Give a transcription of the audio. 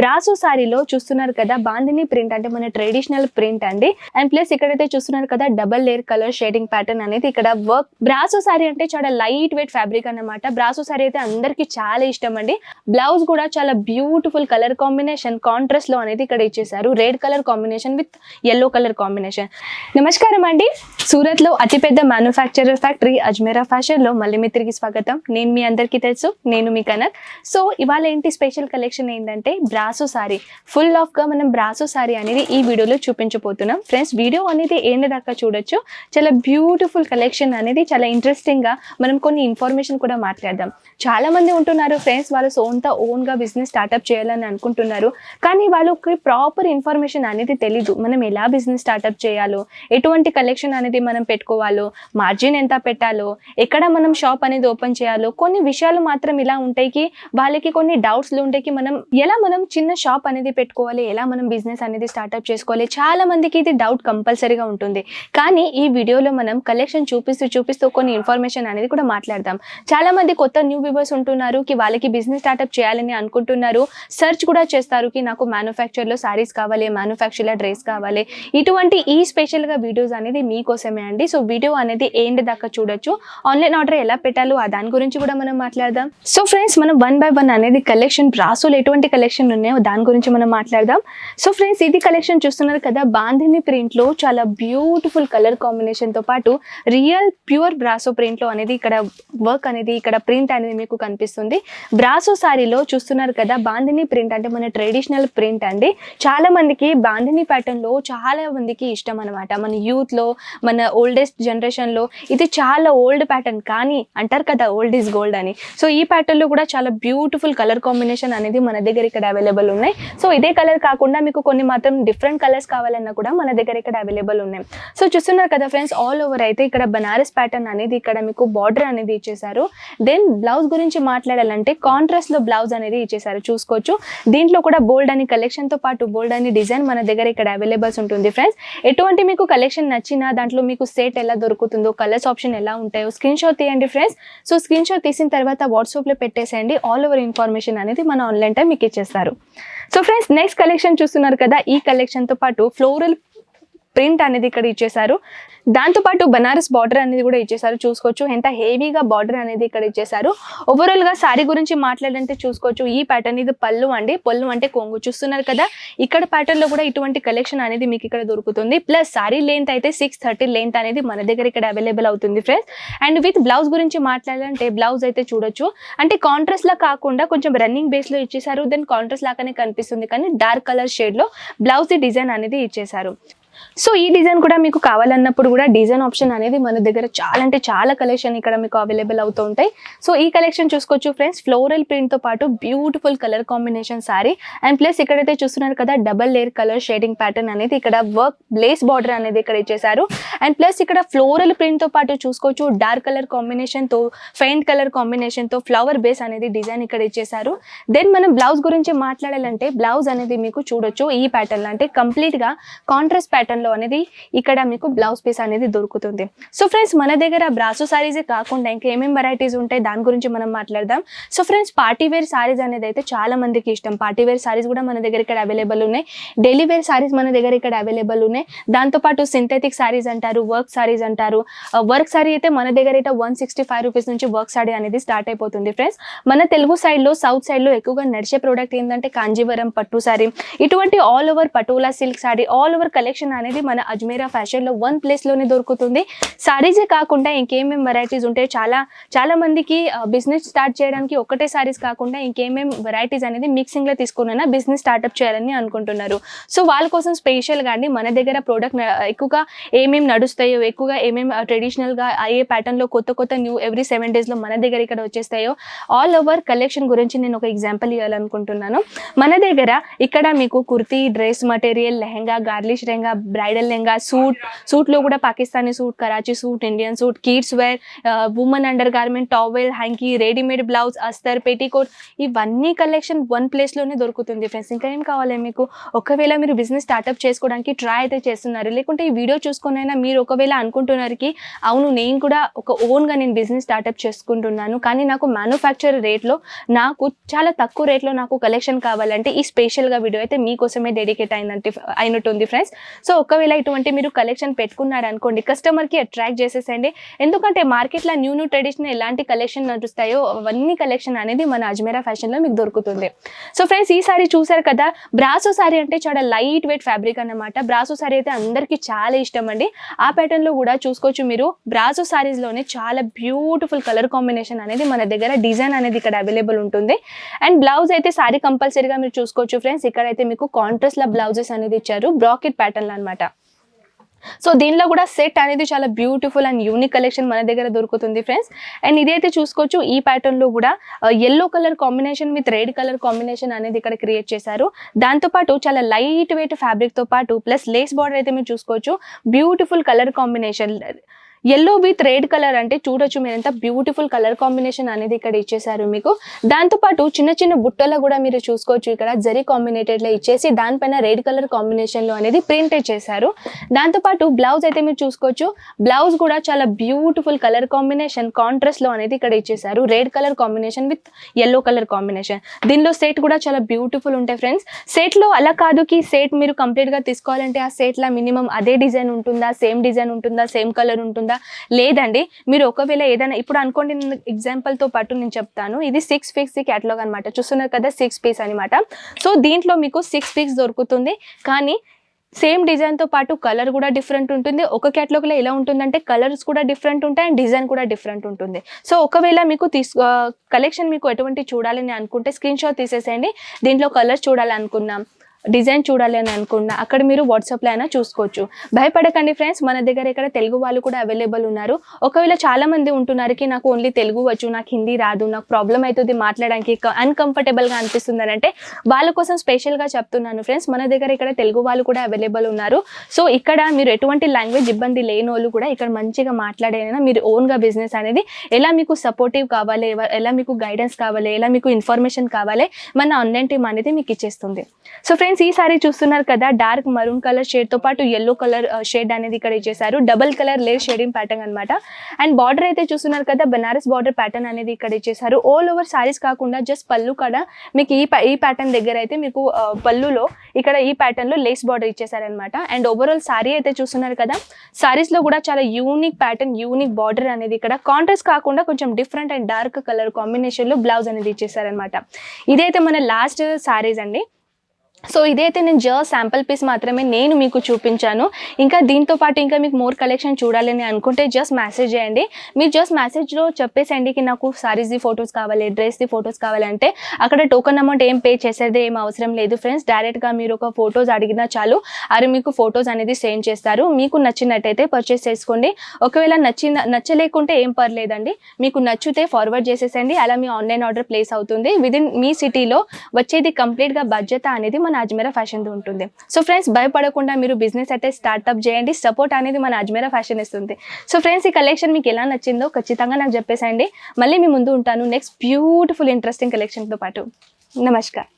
Brasso సారీలో చూస్తున్నారు కదా బాందిని ప్రింట్ అంటే మన ట్రెడిషనల్ ప్రింట్ అండి. అండ్ ప్లస్ ఇక్కడైతే చూస్తున్నారు కదా double layer colour shading pattern అనేది ఇక్కడ వర్క్ బ్రాసో సారీ అంటే చాలా లైట్ వెయిట్ ఫ్యాబ్రిక్ అన్నమాట. బ్రాసో సారీ అయితే అందరికి చాలా ఇష్టం అండి. బ్లౌజ్ కూడా చాలా బ్యూటిఫుల్ కలర్ కాంబినేషన్ కాంట్రాస్ట్లో అనేది ఇక్కడ ఇచ్చేసారు red colour combination with yellow colour combination నమస్కారం అండి. సూరత్లో అతిపెద్ద మ్యానుఫ్యాక్చరర్ ఫ్యాక్టరీ అజ్మేరా ఫ్యాషన్లో మళ్ళీ మీ తిరిగి స్వాగతం. నేను మీ అందరికీ తెలుసు. నేను మీ కనక్. సో ఇవాళ ఏంటి స్పెషల్ కలెక్షన్ ఏంటంటే బ్రాసో సారీ. ఫుల్ ఆఫ్గా మనం బ్రాసో సారీ అనేది ఈ వీడియోలో చూపించబోతున్నాం. ఫ్రెండ్స్ వీడియో అనేది ఏంటి దాకా చూడొచ్చు? చాలా బ్యూటిఫుల్ కలెక్షన్ అనేది చాలా ఇంట్రెస్టింగ్గా మనం కొన్ని ఇన్ఫర్మేషన్ కూడా మాట్లాడదాం. చాలా మంది ఉంటున్నారు ఫ్రెండ్స్ వాళ్ళు సొంత ఓన్గా బిజినెస్ స్టార్ట్అప్ చేయాలని అనుకుంటున్నారు. కానీ వాళ్ళకి ప్రాపర్ ఇన్ఫర్మేషన్ అనేది తెలీదు. మనం ఎలా బిజినెస్ స్టార్ట్అప్ చేయాలో ఎటువంటి కలెక్షన్ అనేది మనం పెట్టుకోవాలో మార్జిన్ ఎంత పెట్టాలో ఎక్కడ మనం షాప్ అనేది ఓపెన్ చేయాలో కొన్ని విషయాలు మాత్రం ఇలా ఉంటాయి కి వాళ్ళకి కొన్ని డౌట్స్లు ఉంటాయి కి మనం ఎలా మనం చిన్న షాప్ అనేది పెట్టుకోవాలి ఎలా మనం బిజినెస్ అనేది స్టార్ట్అప్ చేసుకోవాలి చాలా మందికి ఇది డౌట్ కంపల్సరీగా ఉంటుంది. కానీ ఈ వీడియోలో మనం కలెక్షన్ చూపిస్తూ చూపిస్తూ కొన్ని ఇన్ఫర్మేషన్ అనేది కూడా మాట్లాడదాం. చాలా మంది కొత్త న్యూ వ్యూవర్స్ ఉంటున్నారు కి వాళ్ళకి బిజినెస్ స్టార్ట్అప్ చేయాలని అనుకుంటున్నారు. సెర్చ్ కూడా చేస్తారు కి నాకు మ్యానుఫ్యాక్చర్లో లో సారీస్ కావాలి మ్యానుఫ్యాక్చర్లో డ్రెస్ కావాలి. ఇటువంటి ఈ స్పెషల్గా వీడియోస్ అనేది మీకోసమే అండి. సో వీడియో అనేది ఏంటి దాకా చూడొచ్చు. ఆన్లైన్ ఆర్డర్ ఎలా పెట్టాలో దాని గురించి కూడా మనం మాట్లాడదాం. సో ఫ్రెండ్స్ మనం వన్ బై వన్ అనేది కలెక్షన్ బ్రాసులు ఎటువంటి కలెక్షన్ ఉన్నాయో. దాని గురించి మనం మాట్లాడదాం. సో ఫ్రెండ్స్ ఇది కలెక్షన్ చూస్తున్నారు కదా బాంధిని ప్రింట్లో చాలా బ్యూటిఫుల్ కలర్ కాంబినేషన్తో పాటు రియల్ ప్యూర్ బ్రాసో ప్రింట్లో అనేది ఇక్కడ వర్క్ అనేది ఇక్కడ ప్రింట్ అనేది మీకు కనిపిస్తుంది. బ్రాసో సారీలో చూస్తున్నారు కదా బాంధిని ప్రింట్ అంటే మన ట్రెడిషనల్ ప్రింట్ అండి. చాలా మందికి బాంధిని ప్యాటర్న్లో చాలా మందికి ఇష్టం అనమాట మన యూత్లో మన ఓల్డెస్ట్ జనరేషన్లో ఇది చాలా ఓల్డ్ ప్యాటర్న్ కానీ అంటారు కదా ఓల్డ్ ఈజ్ గోల్డ్ అని. సో ఈ ప్యాటర్న్లో కూడా చాలా బ్యూటిఫుల్ కలర్ కాంబినేషన్ అనేది మన దగ్గర ఇక్కడ అవైలబుల్ అవైలబుల్ ఉన్నాయి. సో ఇదే కలర్ కాకుండా మీకు కొన్ని మాత్రం డిఫరెంట్ కలర్స్ కావాలన్నా కూడా మన దగ్గర ఇక్కడ అవైలబుల్ ఉన్నాయి. సో చూస్తున్నారు కదా ఫ్రెండ్స్ ఆల్ ఓవర్ అయితే ఇక్కడ బనారస్ ప్యాటర్న్ అనేది ఇక్కడ మీకు బార్డర్ అనేది ఇచ్చేసారు దెన్ బ్లౌజ్ గురించి మాట్లాడాలంటే కాంట్రాస్ట్లో బ్లౌజ్ అనేది ఇచ్చేసారు చూసుకోవచ్చు. దీంట్లో కూడా బోల్డ్ అని కలెక్షన్తో పాటు బోల్డ్ అని డిజైన్ మన దగ్గర ఇక్కడ అవైలబుల్స్ ఉంటుంది ఫ్రెండ్స్ ఎటువంటి మీకు కలెక్షన్ నచ్చినా దాంట్లో మీకు సెట్ ఎలా దొరుకుతుందో కలర్స్ ఆప్షన్ ఎలా ఉంటాయో స్క్రీన్ షాట్ తీయండి ఫ్రెండ్స్ సో స్క్రీన్ షాట్ తీసిన తర్వాత వాట్సాప్లో పెట్టేసేయండి. ఆల్ ఓవర్ ఇన్ఫర్మేషన్ అనేది మన ఆన్లైన్ టైం మీకు ఇచ్చేస్తారు. సో ఫ్రెండ్స్ నెక్స్ట్ కలెక్షన్ చూస్తున్నారు కదా ఈ కలెక్షన్తో పాటు ఫ్లోరల్ ప్రింట్ అనేది ఇక్కడ ఇచ్చేసారు దాంతోపాటు బనారస్ బార్డర్ అనేది కూడా ఇచ్చేసారు చూసుకోవచ్చు ఎంత హెవీగా బార్డర్ అనేది ఇక్కడ ఇచ్చేసారు ఓవరాల్గా గురించి మాట్లాడంటే చూసుకోవచ్చు. ఈ ప్యాటర్న్ ఇది పళ్ళు అండి. పళ్ళు అంటే కొంగు చూస్తున్నారు కదా. ఇక్కడ ప్యాటర్న్లో కూడా ఇటువంటి కలెక్షన్ అనేది మీకు ఇక్కడ దొరుకుతుంది. ప్లస్ సారీ లెంత్ అయితే సిక్స్ థర్టీ లెంత్ అనేది మన దగ్గర ఇక్కడ అవైలబుల్ అవుతుంది ఫ్రెండ్స్ అండ్ విత్ బ్లౌజ్ గురించి మాట్లాడాలంటే బ్లౌజ్ అయితే చూడొచ్చు. అంటే కాంట్రాస్ట్ లా కాకుండా కొంచెం రన్నింగ్ బేస్లో ఇచ్చేసారు దెన్ కాంట్రాస్ట్ లాగానే కనిపిస్తుంది. కానీ డార్క్ కలర్ షేడ్లో బ్లౌజ్ డిజైన్ అనేది ఇచ్చేసారు సో ఈ డిజైన్ కూడా మీకు కావాలన్నప్పుడు కూడా డిజైన్ ఆప్షన్ అనేది మన దగ్గర చాలా అంటే చాలా కలెక్షన్ ఇక్కడ మీకు అవైలబుల్ అవుతూ ఉంటాయి. సో ఈ కలెక్షన్ చూసుకోవచ్చు ఫ్రెండ్స్ ఫ్లోరల్ ప్రింట్తో పాటు beautiful colour combination sari and plus ఇక్కడైతే చూస్తున్నారు కదా double layer colour shading pattern అనేది ఇక్కడ వర్క్ బ్లేస్ బార్డర్ అనేది ఇక్కడ ఇచ్చేసారు అండ్ ప్లస్ ఇక్కడ ఫ్లోరల్ ప్రింట్తో పాటు చూసుకోవచ్చు డార్క్ కలర్ కాంబినేషన్తో ఫెయింట్ కలర్ కాంబినేషన్తో ఫ్లవర్ బేస్ అనేది డిజైన్ ఇక్కడ ఇచ్చేసారు దెన్ మనం బ్లౌజ్ గురించి మాట్లాడాలంటే బ్లౌజ్ అనేది మీకు చూడొచ్చు. ఈ ప్యాటర్న్ అంటే కంప్లీట్గా కాంట్రాస్ట్ ప్యాటర్న్ లో అనేది ఇక్కడ మీకు బ్లౌజ్ పీస్ అనేది దొరుకుతుంది. సో ఫ్రెండ్స్ మన దగ్గర బ్రాసో సారీసే కాకుండా ఇంకా ఏమేమి వెరైటీస్ ఉంటాయి దాని గురించి మనం మాట్లాడదాం. So friends party wear saris అనేది అయితే చాలా మందికి ఇష్టం. పార్టీ వేర్ సారీస్ కూడా మన దగ్గర ఇక్కడ అవైలబుల్ ఉన్నాయి. డైలీ వేర్ సారీస్ మన దగ్గర ఇక్కడ అవైలబుల్ ఉన్నాయి. దాంతోపాటు సింథెటిక్ సారీస్ అంటారు వర్క్ సారీస్ అంటారు. వర్క్ సారీ అయితే మన దగ్గర అయితే వన్ సిక్స్టీ ఫైవ్ రూపీస్ నుంచి వర్క్ సారీ అనేది స్టార్ట్ అయిపోతుంది ఫ్రెండ్స్ మన తెలుగు సైడ్లో సౌత్ సైడ్లో ఎక్కువగా నడిచే ప్రోడక్ట్ ఏంటంటే కాంజీవరం పట్టు సారీ ఇటువంటి all over patola silk sari all over collection అనేది మన అజ్మేరా ఫ్యాషన్లో వన్ ప్లేస్లోనే దొరుకుతుంది. సారీసే కాకుండా ఇంకేమేమి వెరైటీస్ ఉంటాయి చాలా చాలా మందికి బిజినెస్ స్టార్ట్ చేయడానికి ఒకటే సారీస్ కాకుండా ఇంకేమేమి వెరైటీస్ అనేది మిక్సింగ్లో తీసుకున్న బిజినెస్ స్టార్ట్అప్ చేయాలని అనుకుంటున్నారు. సో వాళ్ళ కోసం స్పెషల్గా అండి మన దగ్గర ప్రోడక్ట్ ఎక్కువగా ఏమేమి నడుస్తాయో ఎక్కువగా ఏమేమి ట్రెడిషనల్గా ఏ ప్యాటర్న్లో కొత్త కొత్త న్యూ ఎవ్రీ సెవెన్ డేస్లో మన దగ్గర ఇక్కడ వచ్చేస్తాయో ఆల్ ఓవర్ కలెక్షన్ గురించి నేను ఒక ఎగ్జాంపుల్ ఇవ్వాలనుకుంటున్నాను. మన దగ్గర ఇక్కడ మీకు kurti dress material lehenga girlish lehenga bridal lehenga suit సూట్లో కూడా Pakistani suit Karachi suit Indian suit kids wear women under garment towel hanky readymade blouse అస్తర్ petticoat ఇవన్నీ కలెక్షన్ వన్ ప్లేస్లోనే దొరుకుతుంది ఫ్రెండ్స్ ఇంకా ఏం కావాలి మీకు? ఒకవేళ మీరు బిజినెస్ స్టార్ట్అప్ చేసుకోవడానికి ట్రై అయితే చేస్తున్నారు. లేకుంటే ఈ వీడియో చూసుకునైనా మీరు ఒకవేళ అనుకుంటున్నారుకి అవును నేను కూడా ఒక ఓన్గా నేను బిజినెస్ స్టార్ట్అప్ చేసుకుంటున్నాను. కానీ నాకు మ్యానుఫ్యాక్చర్ రేట్లో నాకు చాలా తక్కువ రేట్లో నాకు కలెక్షన్ కావాలంటే ఈ స్పెషల్గా వీడియో అయితే మీకోసమే డెడికేట్ అయినట్టు అయినట్టుంది ఫ్రెండ్స్ సో ఒకవేళ ఇటువంటి మీరు కలెక్షన్ పెట్టుకున్నారు అనుకోండి కస్టమర్కి అట్రాక్ట్ చేసేసండి ఎందుకంటే మార్కెట్లో న్యూ న్యూ ట్రెడిషనల్ ఎలాంటి కలెక్షన్ నడుస్తాయో అవన్నీ కలెక్షన్ అనేది మన అజ్మేరా ఫ్యాషన్లో మీకు దొరుకుతుంది. సో ఫ్రెండ్స్ ఈ సారీ చూసారు కదా బ్రాసో సారీ అంటే చాలా లైట్ వెయిట్ ఫ్యాబ్రిక్ అన్నమాట. బ్రాసో సారీ అయితే అందరికీ చాలా ఇష్టం అండి. ఆ ప్యాటర్న్లో కూడా చూసుకోవచ్చు మీరు. బ్రాసో సారీస్లోనే చాలా బ్యూటిఫుల్ కలర్ కాంబినేషన్ అనేది మన దగ్గర డిజైన్ అనేది ఇక్కడ అవైలబుల్ ఉంటుంది. అండ్ బ్లౌజ్ అయితే సారీ కంపల్సరీగా మీరు చూసుకోవచ్చు ఫ్రెండ్స్ ఇక్కడైతే మీకు కాంట్రాస్ట్ లా బ్లౌజెస్ అనేది ఇచ్చారు. బ్రాకెట్ ప్యాటర్న్ అనమాట సో దీనిలో కూడా సెట్ అనేది చాలా బ్యూటిఫుల్ అండ్ యూనిక్ కలెక్షన్ మన దగ్గర దొరుకుతుంది ఫ్రెండ్స్ అండ్ ఇదైతే చూసుకోవచ్చు ఈ ప్యాటర్న్లో లో కూడా yellow colour combination with red colour combination అనేది ఇక్కడ క్రియేట్ చేశారు. దాంతోపాటు చాలా లైట్ వెయిట్తో పాటు ప్లస్ లేస్ బార్డర్ అయితే మీరు చూసుకోవచ్చు. Beautiful colour combination yellow with red colour అంటే చూడొచ్చు మీరు ఎంత బ్యూటిఫుల్ కలర్ కాంబినేషన్ అనేది ఇక్కడ ఇచ్చేసారు మీకు. దాంతోపాటు చిన్న చిన్న బుట్టలో కూడా మీరు చూసుకోవచ్చు ఇక్కడ. జరీ కాంబినేటెడ్లో ఇచ్చేసి దానిపైన రెడ్ కలర్ కాంబినేషన్లో అనేది ప్రింటెడ్ చేశారు. దాంతోపాటు బ్లౌజ్ అయితే మీరు చూసుకోవచ్చు. బ్లౌజ్ కూడా చాలా బ్యూటిఫుల్ కలర్ కాంబినేషన్ కాంట్రాస్ట్లో అనేది ఇక్కడ ఇచ్చేసారు red colour combination with yellow colour combination దీనిలో సెట్ కూడా చాలా బ్యూటిఫుల్ ఉంటాయి ఫ్రెండ్స్ సెట్లో అలా కాదు కి సెట్ మీరు కంప్లీట్గా తీసుకోవాలంటే ఆ సెట్లో మినిమం అదే డిజైన్ ఉంటుందా? సేమ్ డిజైన్ ఉంటుందా? సేమ్ కలర్ ఉంటుందా? లేదండి. మీరు ఒకవేళ ఏదైనా ఇప్పుడు అనుకోండి నేను ఎగ్జాంపుల్తో పాటు నేను చెప్తాను. ఇది సిక్స్ పీక్స్ క్యాటలాగ్ అనమాట చూస్తున్నారు కదా సిక్స్ పీస్ అనమాట సో దీంట్లో మీకు సిక్స్ పీక్స్ దొరుకుతుంది. కానీ సేమ్ డిజైన్తో పాటు కలర్ కూడా డిఫరెంట్ ఉంటుంది. ఒక క్యాటలాగ్లో ఎలా ఉంటుందంటే కలర్స్ కూడా డిఫరెంట్ ఉంటాయి అండ్ డిజైన్ కూడా డిఫరెంట్ ఉంటుంది. సో ఒకవేళ మీకు తీసు కలెక్షన్ మీకు ఎటువంటి చూడాలని అనుకుంటే స్క్రీన్ షాట్ తీసేసేయండి. దీంట్లో కలర్స్ చూడాలనుకున్నాం. డిజైన్ చూడాలి అని అనుకున్నా అక్కడ మీరు వాట్సాప్లో అయినా చూసుకోవచ్చు. భయపడకండి ఫ్రెండ్స్ మన దగ్గర ఇక్కడ తెలుగు వాళ్ళు కూడా అవైలబుల్ ఉన్నారు. ఒకవేళ చాలా మంది ఉంటున్నారు కి నాకు ఓన్లీ తెలుగు వచ్చు నాకు హిందీ రాదు నాకు ప్రాబ్లం అవుతుంది మాట్లాడడానికి అన్కంఫర్టబుల్గా అనిపిస్తుంది అని అంటే వాళ్ళ కోసం స్పెషల్గా చెప్తున్నాను ఫ్రెండ్స్ మన దగ్గర ఇక్కడ తెలుగు వాళ్ళు కూడా అవైలబుల్ ఉన్నారు. సో ఇక్కడ మీరు ఎటువంటి లాంగ్వేజ్ ఇబ్బంది లేని వాళ్ళు కూడా ఇక్కడ మంచిగా మాట్లాడైనా మీరు ఓన్గా బిజినెస్ అనేది ఎలా మీకు సపోర్టివ్ కావాలి ఎలా మీకు గైడెన్స్ కావాలి ఎలా మీకు ఇన్ఫర్మేషన్ కావాలి మన ఆన్లైన్ టీమ్ అనేది మీకు ఇచ్చేస్తుంది. సో ఫ్రెండ్స్ ఈ సారీ చూస్తున్నారు కదా డార్క్ మరూన్ కలర్ షేడ్తో పాటు ఎల్లో కలర్ షేడ్ అనేది ఇక్కడ ఇచ్చేసారు double colour layer shading pattern అన్నమాట. అండ్ బార్డర్ అయితే చూస్తున్నారు కదా బనారస్ బార్డర్ ప్యాటర్న్ అనేది ఇక్కడ ఇచ్చేసారు ఆల్ ఓవర్ సారీస్ కాకుండా జస్ట్ పళ్ళు కూడా మీకు ఈ ఈ ప్యాటర్న్ దగ్గర అయితే మీకు పళ్ళులో ఇక్కడ ఈ ప్యాటర్న్లో లేస్ బార్డర్ ఇచ్చేసారనమాట అండ్ ఓవరాల్ సారీ అయితే చూస్తున్నారు కదా సారీస్లో కూడా చాలా యూనిక్ ప్యాటర్న్ యూనిక్ బార్డర్ అనేది ఇక్కడ. కాంట్రాస్ట్ కాకుండా కొంచెం డిఫరెంట్ అండ్ డార్క్ కలర్ కాంబినేషన్లో బ్లౌజ్ అనేది ఇచ్చేసారనమాట ఇదైతే మన లాస్ట్ సారీస్ అండి. సో ఇదైతే నేను జస్ట్ శాంపుల్ పీస్ మాత్రమే నేను మీకు చూపించాను. ఇంకా దీంతో పాటు ఇంకా మీకు మోర్ కలెక్షన్ చూడాలని అనుకుంటే జస్ట్ మెసేజ్ చేయండి. మీరు జస్ట్ మెసేజ్లో చెప్పేసేయండి కి నాకు సారీస్ది ఫొటోస్ కావాలి డ్రెస్ది ఫొటోస్ కావాలంటే అక్కడ టోకన్ అమౌంట్ ఏం పే చేసేది ఏం అవసరం లేదు ఫ్రెండ్స్ డైరెక్ట్గా మీరు ఒక ఫొటోస్ అడిగినా చాలు. అరే మీకు ఫొటోస్ అనేది సెండ్ చేస్తారు. మీకు నచ్చినట్టయితే పర్చేస్ చేసుకోండి. ఒకవేళ నచ్చిన నచ్చలేకుంటే ఏం పర్లేదండి. మీకు నచ్చితే ఫార్వర్డ్ చేసేసండి. అలా మీ ఆన్లైన్ ఆర్డర్ ప్లేస్ అవుతుంది. విదిన్ మీ సిటీలో వచ్చేది కంప్లీట్గా బడ్జెట్ అనేది మన అజ్మేరా ఫ్యాషన్ది ఉంటుంది. సో ఫ్రెండ్స్ భయపడకుండా మీరు బిజినెస్ అయితే స్టార్ట్అప్ చేయండి. సపోర్ట్ అనేది మన అజ్మేరా ఫ్యాషన్ ఇస్తుంది. సో ఫ్రెండ్స్ ఈ కలెక్షన్ మీకు ఎలా నచ్చిందో ఖచ్చితంగా నాకు చెప్పేసేయండి. మళ్ళీ మీ ముందు ఉంటాను. నెక్స్ట్ బ్యూటిఫుల్ ఇంట్రెస్టింగ్ కలెక్షన్తో పాటు. నమస్కారం.